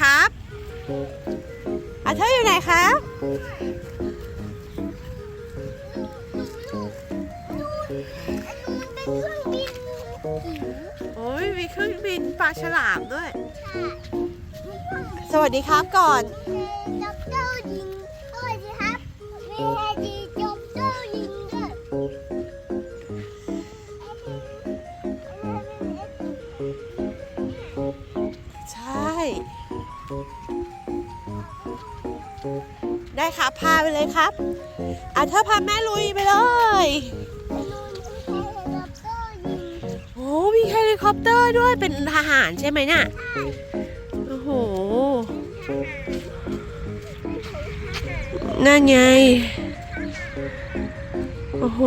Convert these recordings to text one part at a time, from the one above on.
ครับอาเธอร์อยู่ไหนครับโอ้ยมีเครื่องบินปลาฉลามด้วย สวัสดีครับก่อนจ็อบเจ้ายิงสวัสดีครับ มีแฮดี ได้ครับพาไปเลยครับอาเธอพาแม่ลุยไปเลยโอ้มีเฮลิคอปเตอร์ด้วยเป็นทหารใช่ไหมเนี่ยโอ้โหนั่นไง โอ้โห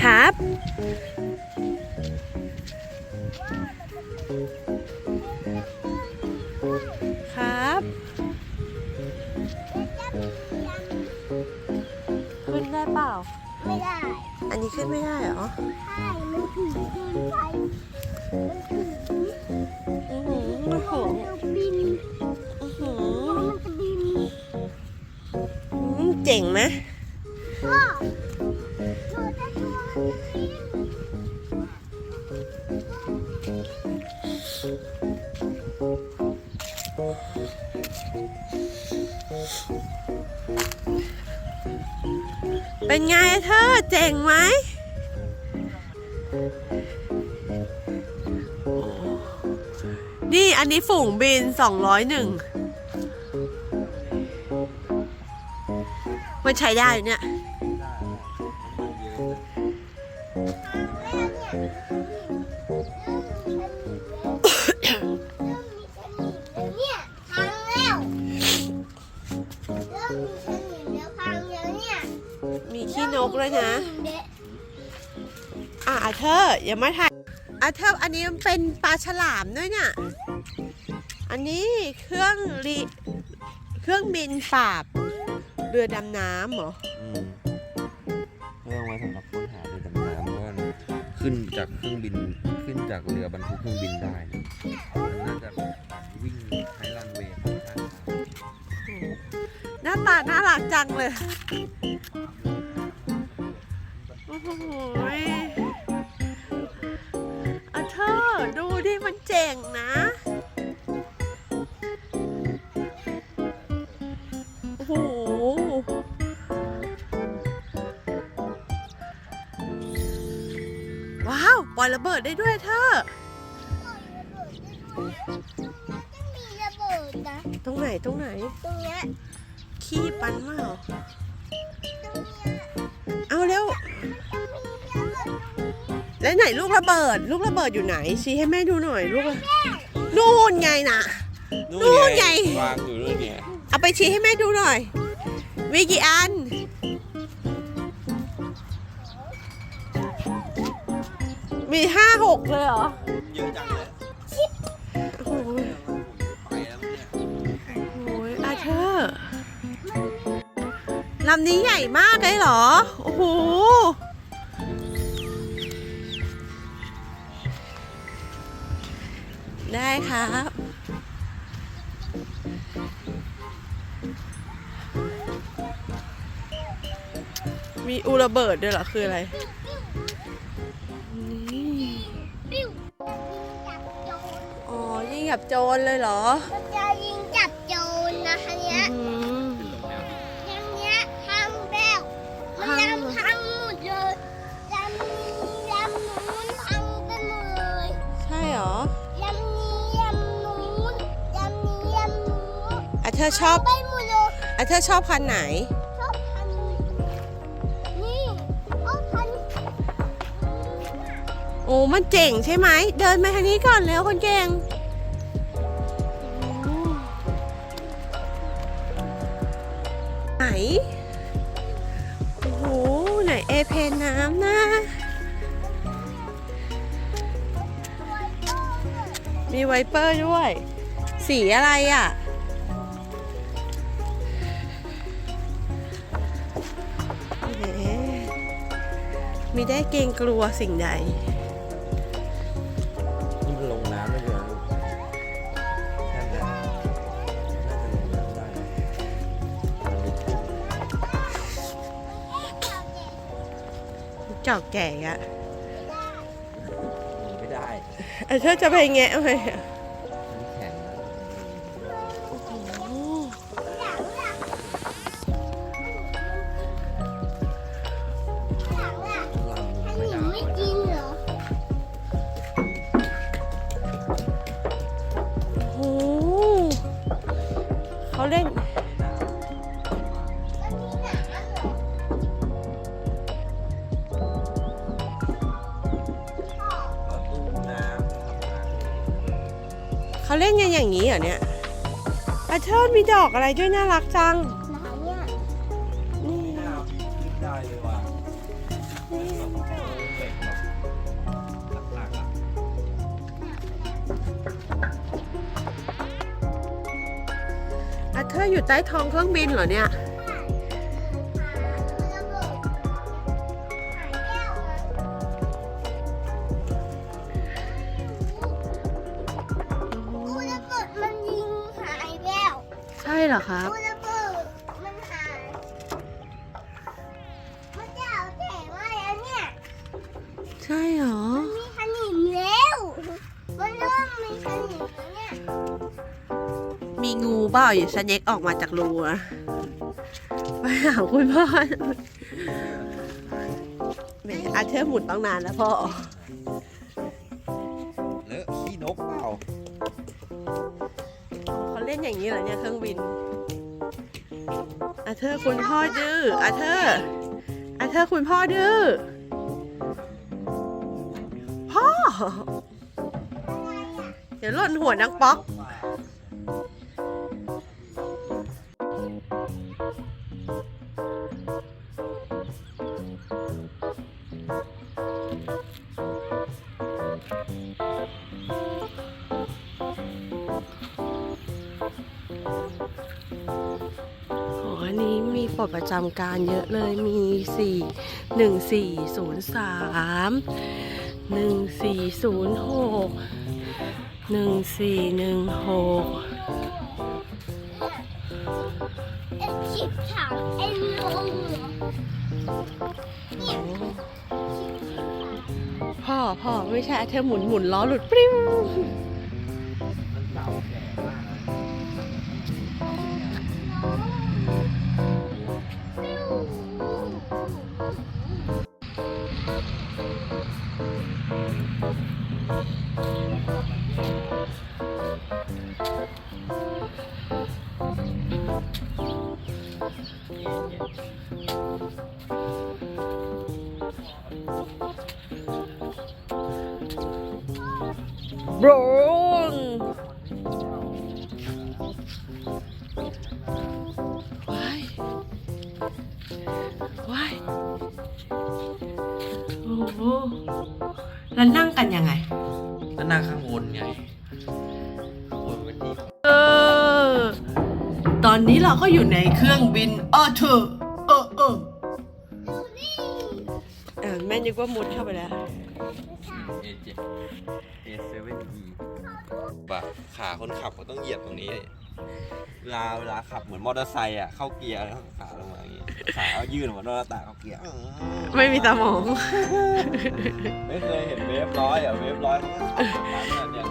ครับ อันนี้ขึ้นไม่ได้เหรอใช่มันถือปืนไฟมันถืออือหือมัโอ้นโหจะบินอือหือมันจะบินอืมเจ๋งไหมพ่อหนูจะชวนบิน เป็นไงเธอเจ๋งไหมนี่อันนี้ฝูงบิน 201 มันใช้ได้อยู่เนี่ยเด้วยนะเริ่มมีสมแล้วอะอาเธอร์อย่ามาถ่ายอาเธอร์อันนี้มันเป็นปลาฉลามด้วยเนี่ย อันนี้เครื่องรีเครื่องบินปราบเรือดำน้ำเหรออืมเรื่องไว้สำหรับค้นหาเรือดำน้ำเพราะว่าขึ้นจากเครื่องบินขึ้นจากเรือบรรทุกเครื่องบินได้เนี่ยมันน่าจะวิ่งใช้รันเวย์ค่อนข้างช้าหน้าตาน่ารักจังเลยโอ้โหยอาเธอร์ดูดิมันเจ๋งนะโอ้โหว้าว ปล่อยระเบิดได้ด้วยเธอมีระเบิดนะตรงไหนตรงไหน ตรงเนี้ยขี้ปันมาเหรอตรงเนี้ยเอาเร็ว แล้วไหนลูกระเบิด ลูกระเบิดอยู่ไหน ชี้ให้แม่ดูหน่อยลูกระนู่นไงน่ะนู่นไง วางอยู่นู่นไงเอาไปชี้ให้แม่ดูหน่อย มีกี่อัน มีห้าหกเลยเหรอ เยอะจังเลยโอ้โหไปแล้วเนี่ยโอ้ยอาเธอร์ลำนี้ใหญ่มากเลยเหรอ โอ้โห ได้ครับ มีอุระเบิดด้วยเหรอ คืออะไรนี่ปิ้วจับโจรอ๋อ ยิงกับโจรเลยเหรอ มันจะยิง เธอชอบไปหมดเลยอะเธอชอบคันไหน ชอบพันนี่ชอบพันโอ้มันเจ๋งใช่ไหม เดินมาทางนี้ก่อนแล้วคนเก่งโอ้ไหน โอ้โห ไหนเอเพนน้ำนะมีไวเปอร์ด้วย สีอะไรอะ มีได้เกรงกลัวสิ่งใดนี่มันลงน้ำไม่เยอะลูกแค่นั้นน่าจะลงน้ำได้จอกแก่อะไม่ได้เธอจะไปแงะไหม เขาเล่นกันอย่างนี้เหรอเนี่ยอาเธอมีดอกอะไรด้วยน่ารักจัง ไหนอะนี่หน้าขึ้นได้เลยว่ะเหล็กแบบหนักๆอะอาเธออยู่ใต้ท้องเครื่องบินเหรอเนี่ย ใช่เหรอ มันมีขนิมแล้วมันเริ่มมีขนิมแล้วเนี่ย มีงูเปล่าอยู่สเน็กออกมาจากรูอะไปหาคุณพ่อแหมอาเธอร์หมุนตั้งนานแล้วพ่อ เลอะขี้นกเปล่าเขาเล่นอย่างนี้เหรอเนี่ยเครื่องบิน อาเธอร์คุณพ่อดื้ออาเธอร์อาเธอร์คุณพ่อดื้อ เดี๋ยวหล่นหัวนังป๊อกอ๋ออันนี้มีปลดประจำการเยอะเลย มีสี่หนึ่งสี่ศูนย์สาม หนึ่งสี่ศูนย์หกหนึ่งสี่หนึ่งหกชิบถังเอ็นลพ่อพ่อไม่ใช่เธอหมุนหมุนล้อหลุดปริ้วมั แล้วนั่งกันยังไง ก็นั่งข้างบนไงข้างบนเป็นที่เออ ตอนนี้เราก็อยู่ในเครื่องบินเออเธอเออเออดูนี่เออแม่นึกว่ามุดเข้าไปแล้ว A7 A7E ป่ะขาคนขับก็ต้องเหยียบตรงนี้เวลาเวลาขับเหมือนมอเตอร์ไซค์อะเข้าเกียร์แล้วขาลงมาอย่างงี้ขาเอายื่นออกมาหน้าต่างเข้าเกียร์ไม่มีสมอง ไม่เคยเห็นเวฟร้อยอะเวฟร้อยเขาก็ขับแบบเนี่ย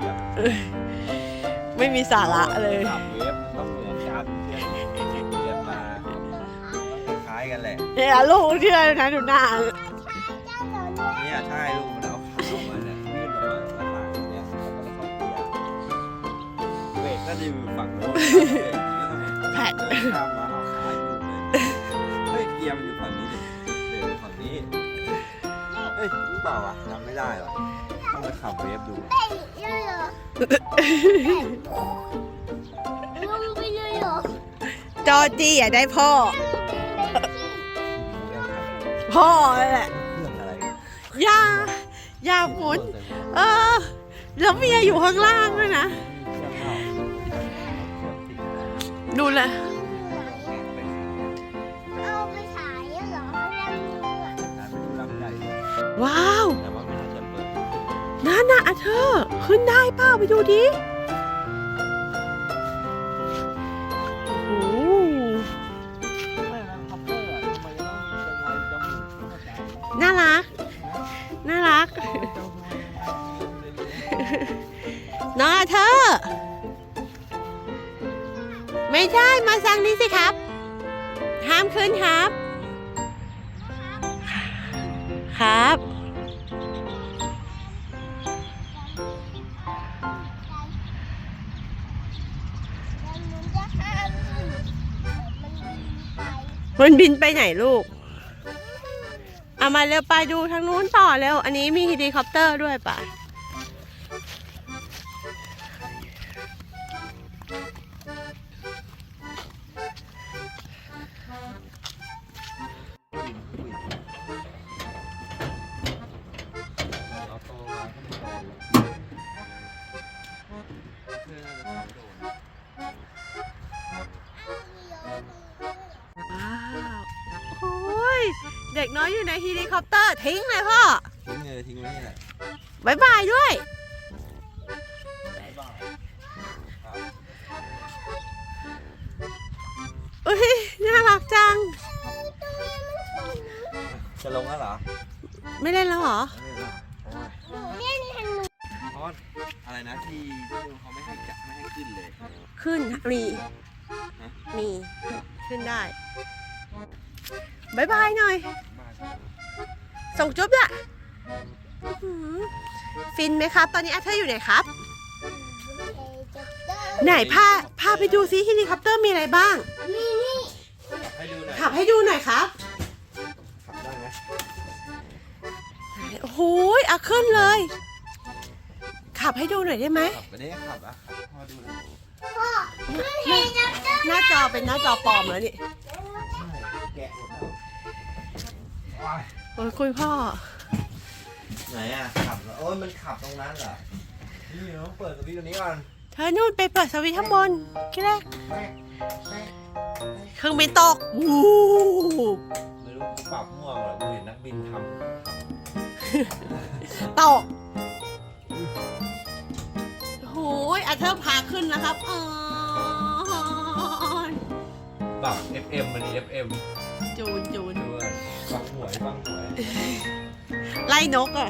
เนี่ยก็เหยียบไม่มีสาระเลย ขับเวฟต้องเหมือนกันเพื่อนเหยียบมาต้องคล้ายๆกันแหละ เนี่ยลูกเชื่อนะดูหน้าเจ้า เบรกก็จะอยู่ฝั่งโน้นแผดเดินข้ามมาเอาขาอยู่เลยเฮ้ยเกียร์มันอยู่ฝั่งนี้ดิเบรกอยู่ฝั่งนี้เฮ้ยหรือเปล่าวะจำไม่ได้หรอต้องไปขับเวฟดูเต้นเลยเรอลงไปเลยจอจี้อะได้พ่อ พ่อนั่นแหละเรื่องอะไรย่าย่าหมุน เออ แล้วเมียอยู่ข้างล่างด้วยนะ ดูแลยเอาไปขายเหรอแล้วว้าว แต่ว่าไม่น่าจะเปิด นั่นน่ะอะเธอ ขึ้นได้เปล่าไปดูดิ นี้สิครับ ห้ามขึ้นครับ ครับแล้วมันจะห้ามมันบินไปมันบินไปไหนลูก เอามาเร็วไปดูทางนู้นต่อเร็ว อันนี้มีเฮลิคอปเตอร์ด้วยป่ะ ทิ้งเลยพ่อ ทิ้งเลยทิ้งไว้นี่แหละบายบายด้วยบ๊ายบายครับอุ้ยน่ารักจัง จะลงแล้วเหรอไม่เล่นแล้วเหรอ ไม่เล่นแล้วโอ้ยหนูเล่นทันหนูเพราะว่าอะไรนะที่ที่นู่นเขาไม่ให้จับไม่ให้ขึ้นเลย ขึ้นมีฮะมี ขึ้นได้บายบายหน่อยบ้าน ส่งจุ๊บด้วยฟินไหมครับ ตอนนี้อาเธอร์อยู่ไหนครับ ไหนพาพาไปดูซิเฮลิคอปเตอร์มีอะไรบ้าง ให้ดูหน่อยขับให้ดูหน่อยครับขับได้ไหมโอ้โหเอาขึ้นเลย ขับให้ดูหน่อยได้ไหมขับไปได้ขับอะขับให้พ่อดูหน่อยหน้าจอเป็นหน้าจอปลอมแล้วนี่แกะหมดแล้ว โอ้ยคุณพ่อ ไหนอะขับเหรอโอ้ยมันขับตรงนั้นเหรอ นี่เราต้องเปิดสวิตช์ตรงนี้ก่อนเธอนู่นไปเปิดสวิตช์ข้างบนคิดแรกแม่แม่เครื่องบินตกวู้ไม่รู้ปรับมั่วเหรอกูเห็นนักบินทตกโอ้ยอาเธอร์พาขึ้นนะครับอ๋อำปรับ FM มันนี่ FM จูนจูนด้วย ฟังหวยฟังหวย ไล่นกอะ